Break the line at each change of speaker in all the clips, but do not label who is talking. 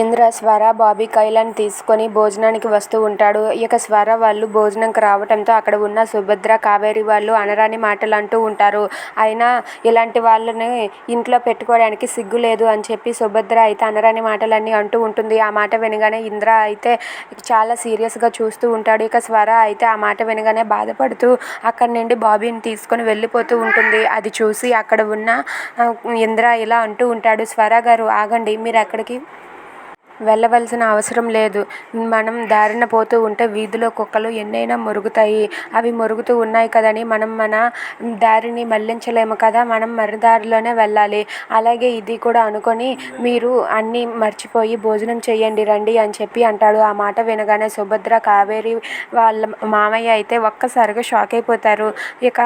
ఇంద్ర స్వర బాబీ కైలాన్ తీసుకొని భోజనానికి వస్తూ ఉంటాడు. ఇక స్వర వాళ్ళు భోజనంకి రావటంతో అక్కడ ఉన్న సుభద్ర కావేరి వాళ్ళు అనరాని మాటలు అంటూ ఉంటారు. అయినా ఇలాంటి వాళ్ళని ఇంట్లో పెట్టుకోవడానికి సిగ్గు లేదు అని చెప్పి సుభద్ర అయితే అనరాని మాటలన్నీ అంటూ ఉంటుంది. ఆ మాట వినగానే ఇంద్ర అయితే చాలా సీరియస్గా చూస్తూ ఉంటాడు. ఇక స్వర అయితే ఆ మాట వినగానే బాధపడుతూ అక్కడి నుండి బాబీని తీసుకొని వెళ్ళిపోతూ ఉంటుంది. అది చూసి అక్కడ ఉన్న ఇంద్ర ఇలా అంటూ ఉంటాడు. స్వర గారు ఆగండి మీరు అక్కడికి వెళ్ళవలసిన అవసరం లేదు. మనం దారిన పోతూ ఉంటే వీధిలో కుక్కలు ఎన్నైనా మురుగుతాయి. అవి మురుగుతూ ఉన్నాయి కదని మనం మన దారిని మళ్ళించలేము కదా. మనం మరి దారిలోనే వెళ్ళాలి. అలాగే ఇది కూడా అనుకొని మీరు అన్నీ మర్చిపోయి భోజనం చేయండి రండి అని చెప్పి అంటాడు. ఆ మాట వినగానే సుభద్ర కావేరి వాళ్ళ మామయ్య అయితే ఒక్కసారిగా షాక్ అయిపోతారు. ఇక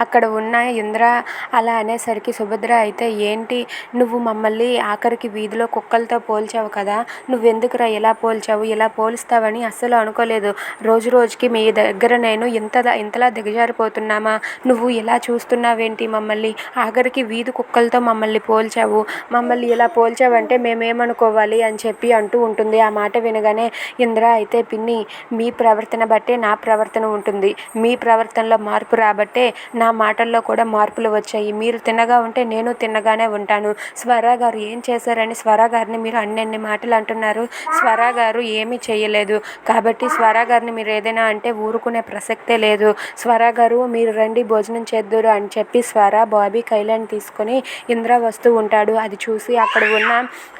అక్కడ ఉన్న ఇంద్ర అలా అనేసరికి సుభద్ర అయితే ఏంటి? నువ్వు మమ్మల్ని ఆఖరికి వీధిలో కుక్కలతో పోల్చావు కదా. నువ్వెందుకురా ఇలా పోల్చావు? ఇలా పోలుస్తావని అస్సలు అనుకోలేదు. రోజు రోజుకి మీ దగ్గర నేను ఇంత ఇంతలా దిగజారిపోతున్నామా? నువ్వు ఇలా చూస్తున్నావేంటి మమ్మల్ని? ఆఖరికి వీధి కుక్కలతో మమ్మల్ని పోల్చావు. మమ్మల్ని ఇలా పోల్చావంటే మేమేమనుకోవాలి? అని చెప్పి అంటూ ఉంటుంది. ఆ మాట వినగానే ఇంద్ర అయితే పిన్ని మీ ప్రవర్తన బట్టే నా ప్రవర్తన ఉంటుంది. మీ ప్రవర్తనలో మార్పు రాబట్టే నా మాటల్లో కూడా మార్పులు వచ్చాయి. మీరు తిన్నగా ఉంటే నేను తిన్నగానే ఉంటాను. స్వర గారు ఏం చేశారని స్వర గారిని మీరు అన్నెన్ని మాటలు అంటున్నారు? స్వర గారు ఏమీ చేయలేదు. కాబట్టి స్వర గారిని మీరు ఏదైనా అంటే ఊరుకునే ప్రసక్తే లేదు. స్వర గారు మీరు రండి భోజనం చేద్దురు అని చెప్పి స్వర బాబీ కైలాన్ తీసుకొని ఇంద్ర వస్తూ ఉంటాడు. అది చూసి అక్కడ ఉన్న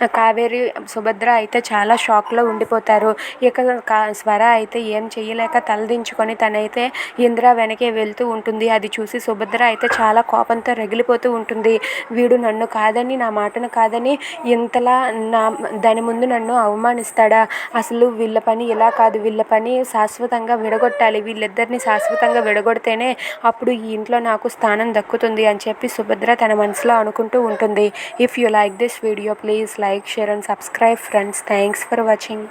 కావేరి సుభద్ర అయితే చాలా షాక్లో ఉండిపోతారు. ఇక కా స్వర అయితే ఏం చేయలేక తలదించుకొని తనైతే ఇంద్ర వెనకే వెళ్తూ ఉంటుంది. అది చూసి సుభద్ర అయితే చాలా కోపంతో రగిలిపోతూ ఉంటుంది. వీడు నన్ను కాదని నా మాటను కాదని ఇంతలా నా దాని ముందు నన్ను అవమానిస్తాడా? అసలు వీళ్ళ పని ఇలా కాదు. వీళ్ళ పని శాశ్వతంగా విడగొట్టాలి. వీళ్ళిద్దరిని శాశ్వతంగా విడగొడితేనే అప్పుడు ఈ ఇంట్లో నాకు స్థానం దక్కుతుంది అని చెప్పి సుభద్ర తన మనసులో అనుకుంటూ ఉంటుంది. If you like this video please like share and subscribe friends thanks for watching